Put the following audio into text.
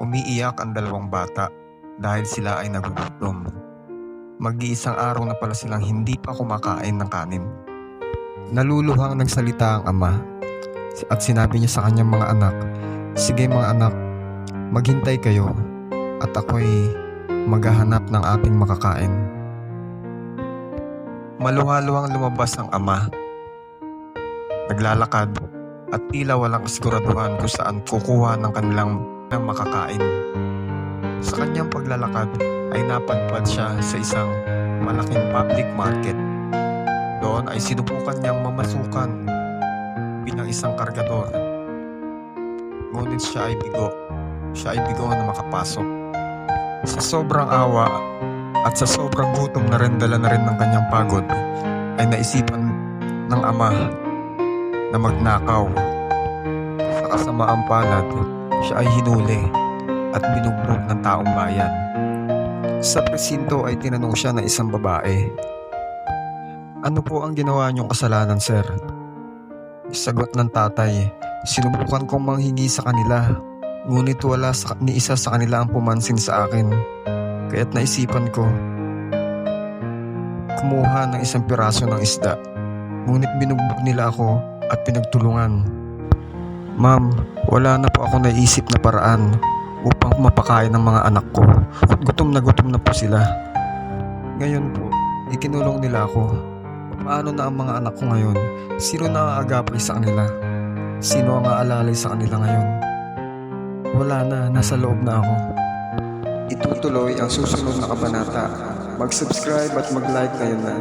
Umiiyak ang dalawang bata dahil sila ay nagugutom. Mag-iisang araw na pala silang hindi pa kumakain ng kanin. Naluluhang nagsalita ang ama at sinabi niya sa kanyang mga anak, Sige mga anak, maghintay kayo at ako'y maghahanap ng ating makakain. Maluhaluhang lumabas ang ama. Naglalakad at tila walang kasiguraduhan kung saan kukuha ng kanilang ng makakain. Sa kanyang paglalakad ay napadpad siya sa isang malaking public market. Doon ay sinubukan niyang mamasukan bilang isang kargador. Ngunit siya ay bigo. Siya ay bigo na makapasok. Sa sobrang awa at sa sobrang gutom na rin dala na rin ng kanyang pagod ay naisipan ng ama na magnakaw. Sa kasamaang palad, siya ay hinuli at binugbog ng taong bayan. Sa presinto ay tinanong siya ng isang babae, Ano po ang ginawa niyong kasalanan, sir? Sagot ng tatay, sinubukan kong manghingi sa kanila, ngunit wala sa, ni isa sa kanila ang pumansin sa akin. Kaya't naisipan ko, kumuha ng isang piraso ng isda, ngunit binugbog nila ako at pinagtulungan. Ma'am, wala na po ako naisip na paraan upang mapakain ng mga anak ko. Gutom na gutom na po sila. Ngayon po, ikinulong nila ako. Paano na ang mga anak ko ngayon? Sino na aagapay sa kanila? Sino ang aalalay sa kanila ngayon? Wala na, nasa loob na ako. Itutuloy ang susunod na kabanata. Mag-subscribe at mag-like kayo na.